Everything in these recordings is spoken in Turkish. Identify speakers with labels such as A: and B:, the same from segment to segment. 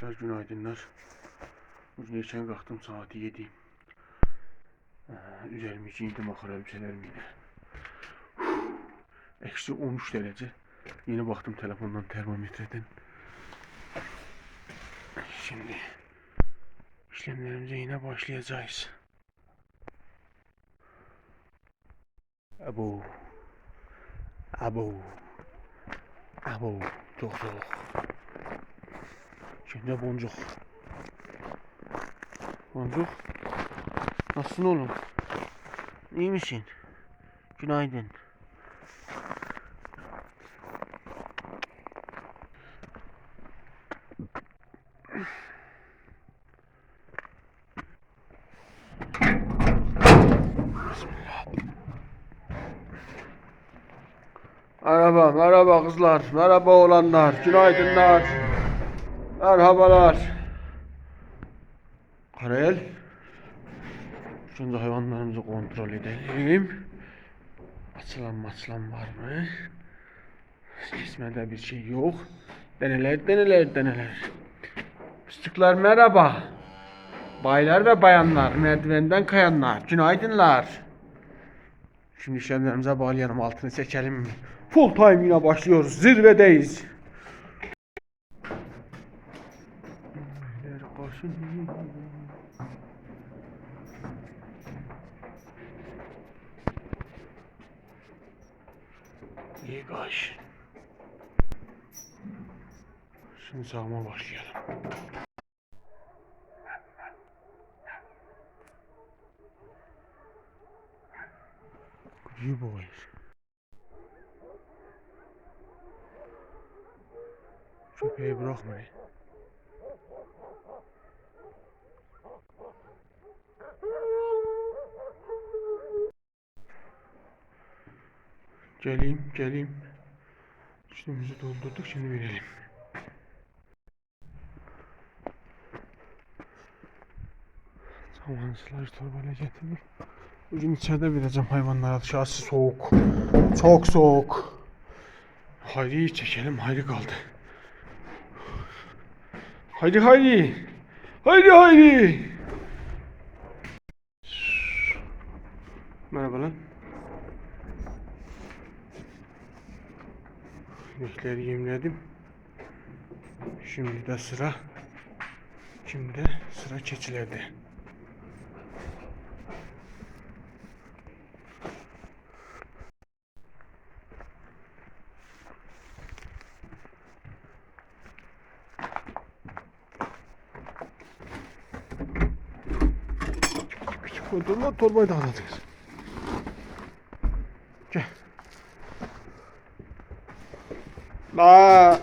A: Arkadaşlar günaydınlar. Bugün erken kalktım saat 7. Ee, üzerimi giyindim makara elbiselerimi yine. Eksi 13 derece. Yeni baktım telefondan termometreden. Şimdi işlemlerimize yine başlayacağız. Abo. Abo. Abo. Çok soğuk. Şimdi boncuk. Boncuk. Nasılsın oğlum? İyi misin? Günaydın. Merhaba, merhaba kızlar, merhaba oğlanlar, günaydınlar. Merhabalar. Karel. Şimdi hayvanlarımızı kontrol edelim. Açılan maçlan var mı? Kesmede bir şey yok. Deneler, deneler, deneler. Fıstıklar merhaba. Baylar ve bayanlar, merdivenden kayanlar, günaydınlar. Şimdi işlemlerimize bağlayalım, altını çekelim. Full time yine başlıyoruz, zirvedeyiz. İyi kaş. Şimdi sağıma başlayalım. Good boys. Köpeği bırakmayın. Geleyim, geleyim. Üstümüzü doldurduk, şimdi verelim. Tamam, sılaj torbayla getirdim. Bugün içeride vereceğim hayvanlara. Dışarısı soğuk. Çok soğuk. Hayri'yi çekelim, Hayri kaldı. Haydi Hayri. Haydi Hayri. Merhaba lan. İnekleri yemledim. Şimdi de sıra Şimdi de sıra keçilerde. Küçük kontrolle torbayı da alacağız. La.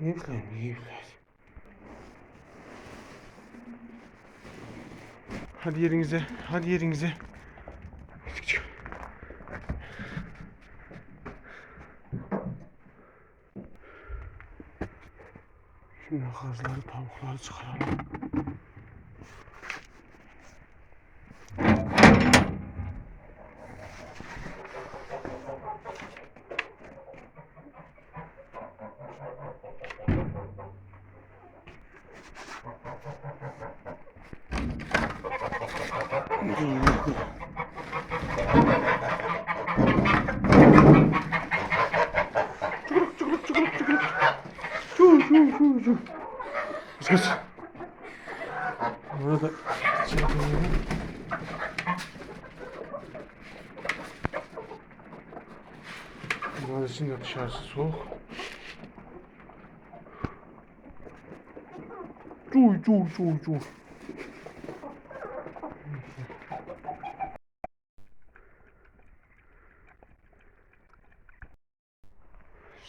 A: Yiyipler, yiyipler. Hadi yerinize, hadi yerinize. Çık, çık. Şimdi kazları, tavukları çıkaralım. Şu, şu, şu. Kız kız. Burada şey koyalım. Bunlar için de dışarısı soğuk. Cuy cuy cuy cuy.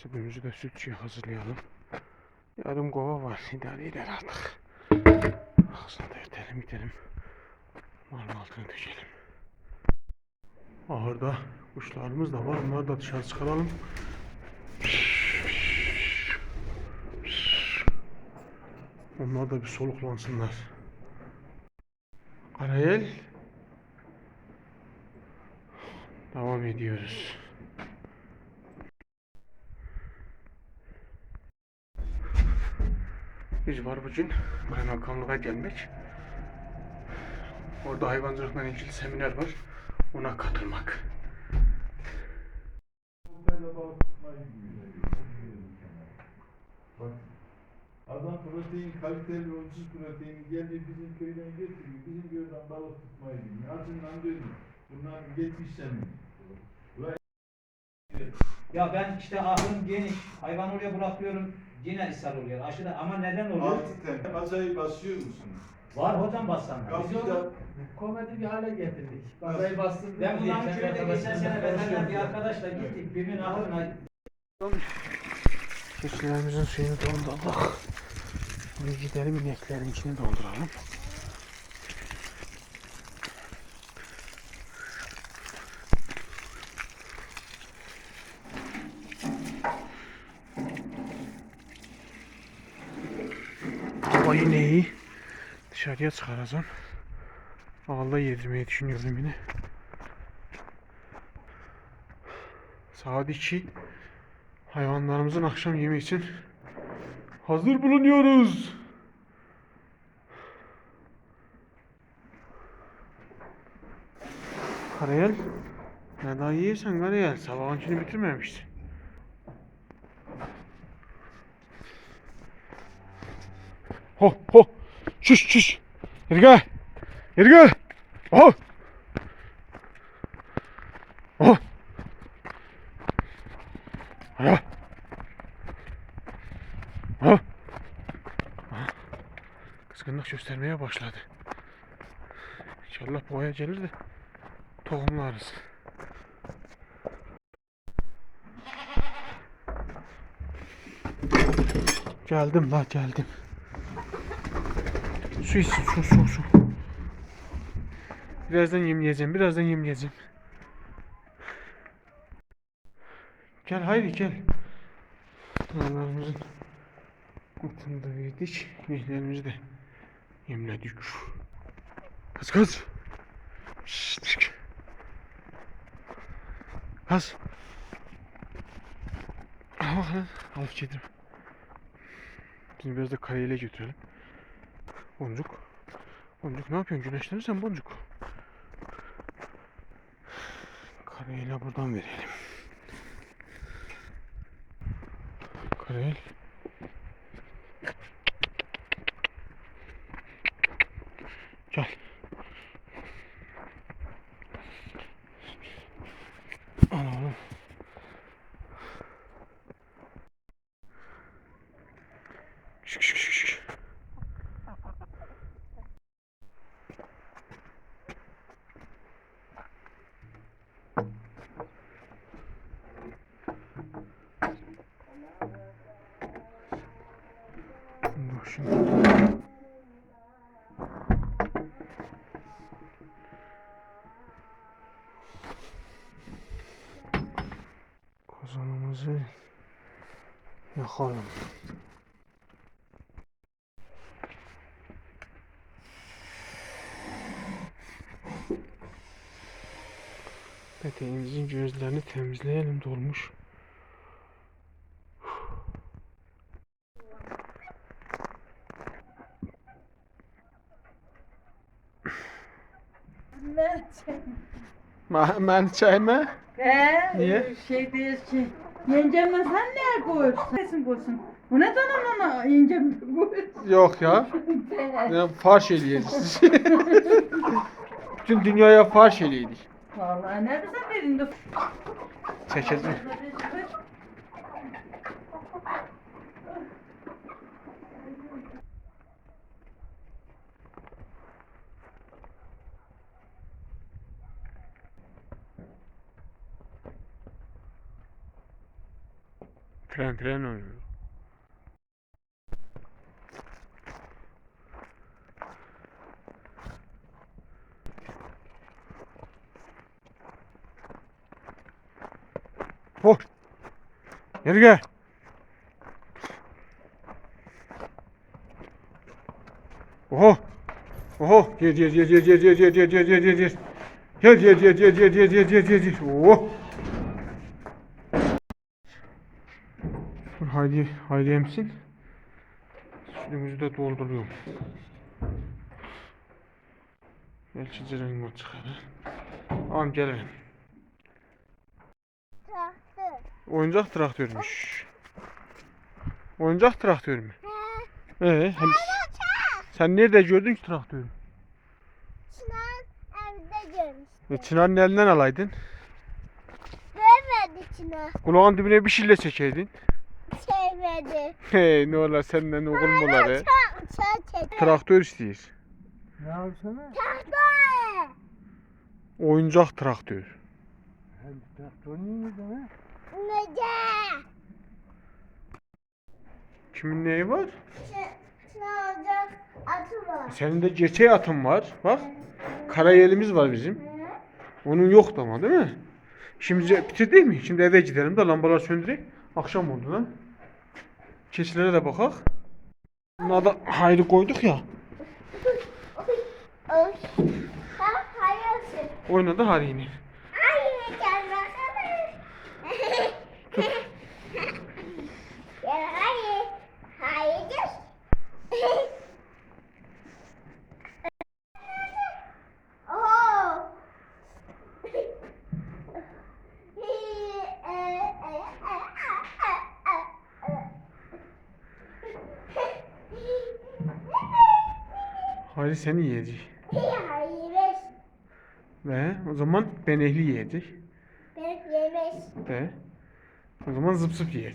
A: Sütümüzü de sütçüye hazırlayalım. Yarım kova var. İdare eder artık. Ağzını da itelim itelim. Malın altına döşelim. Ahırda kuşlarımız da var. Onları da dışarı çıkaralım. Onlar da bir soluklansınlar. Karayel. Devam ediyoruz. Biz var bugün kaymakamlığa gelmek. Orada hayvancılıkla ilgili seminer var. Ona katılmak.
B: Bak, adam protein, kaliteli ucuz proteini geldi bizim köyden getiriyor. Bizim köyden balık tutmayı bilmiyor. Acından dönüyor. Bunlar geçmişler mi?
C: Ya ben işte aklım geniş. Hayvan oraya bırakıyorum. Yine ishal oluyor. Aşıda ama neden oluyor?
B: Altı tane bazayı basıyor musunuz?
C: Var hocam bassan. Biz onu,
D: komedi bir hale getirdik. Bazayı bastım.
C: ben bundan
D: Geçen
C: köyde geçen sene veteriner bir arkadaşla gittik. Birbirinin aklına
A: Keçilerimizin suyunu doldurduk. Şimdi gidelim ineklerin içini dolduralım. İneği dışarıya çıkaracağım. Ağla yedirmeyi düşünüyorum yine. Saat 2 hayvanlarımızın akşam yemeği için hazır bulunuyoruz. Karayel, ne daha yiyirsen Karayel, sabahınkini bitirmemiştin. Ho ho, şuş şuş, yürü gel, yürü gel, ho. Ho. Ha. Ha. Kızgınlık göstermeye başladı. İnşallah boğaya gelir de tohumlarız. Geldim la geldim. Su içsin su su su. Birazdan yemleyeceğim birazdan yemleyeceğim. Gel haydi gel. Dağlarımızın otunu da yedik. İneklerimizi de yemledik. Kız kız. Şşt, şşt. Kız. Al bakalım. Al getirdim. Şimdi biraz da kareyle götürelim. Boncuk. Boncuk ne yapıyorsun? Güneşlenirsen boncuk. Kareyle buradan verelim. Karel. hanım. Peteğimizin gözlerini temizleyelim dolmuş. Mən çəkmə. Mən
E: çəkmə?
A: Hə?
E: Şey deyir ki, Yengemle sen ne boğursun? Kesin boğursun. Bu ne zaman ona yengem boğursun?
A: Yok ya. ya farş eliyeniz. Bütün dünyaya farş eliydik.
E: Vallahi ne güzel dedin
A: de. Çekelim. Fren fren oynuyor. Ho. Geri gel. Oho. Oho. Gel gel gel gel gel gel gel gel gel gel gel. Gel gel gel gel gel gel gel gel gel gel. Oh. Haydi haydi emsin. Suyumuzu da dolduruyorum. Belki cırın çıkar. Tamam gelirim.
F: Traktör.
A: Oyuncak traktörmüş. Oyuncak traktör mü?
F: He.
A: Ee, hani sen nerede gördün ki traktörü?
F: Çınar evde görmüş.
A: E, Çınar'ın elinden alaydın.
F: Görmedi Çınar.
A: Kulağın dibine bir şeyle çekeydin.
F: Sevmedi.
A: Hey ne ola senden oğul mu olar he?
F: Çok çok çok.
A: Traktör istiyor.
D: Ne yapsana?
F: Traktör.
A: Oyuncak traktör.
D: Hem traktör neydi ha?
F: Nece?
A: Kimin neyi var?
F: Olacak atı var.
A: Senin de gerçeği atın var. Bak. Karayelimiz var bizim. Onun yok da ama değil mi? Şimdi bitirdik mi? Şimdi eve gidelim de lambalar söndürek. Akşam oldu lan. Keçilere de bakak. Bunlar da hayrı koyduk ya. Oynadı harini.
F: Hayır gel bakalım. Gel hayır. Hayır gel. Oh.
A: Hayri seni yiyecek.
F: Hayır.
A: Ve o zaman benehli yiyecek.
F: Ben yemiş.
A: Ve o zaman zıp zıp yer.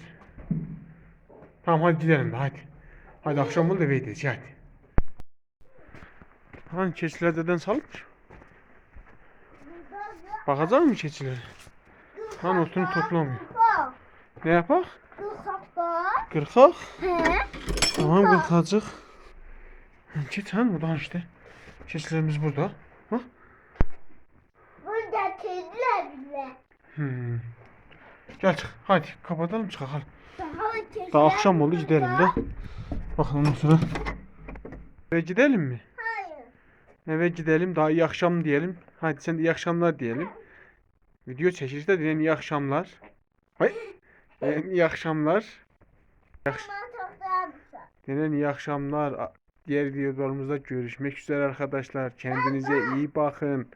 A: Tamam hadi gidelim de hadi. Hadi akşam oldu eve gideceğiz hadi. Hani keçiler deden salmış. Bakacak mı keçilere? Hani otunu toplamıyor. Ne yapak?
F: Kıkakta.
A: Kırkak.
F: He.
A: Tamam kırkacık. Git han buradan işte. Keçilerimiz burada. Ha?
F: Burada kediler bile.
A: Hmm. Gel çık. Hadi kapatalım çıkalım.
F: Daha
A: Daha akşam oldu gidelim de. Bakın ondan sonra. Eve gidelim mi?
F: Hayır.
A: Eve gidelim daha iyi akşam diyelim. Hadi sen de iyi akşamlar diyelim. Video çekilişte diyen iyi akşamlar. Hay. Diyen iyi akşamlar. İyi akş-
F: Ama çok daha güzel.
A: Diyen iyi akşamlar. Diğer videolarımızda görüşmek üzere arkadaşlar. Kendinize iyi bakın.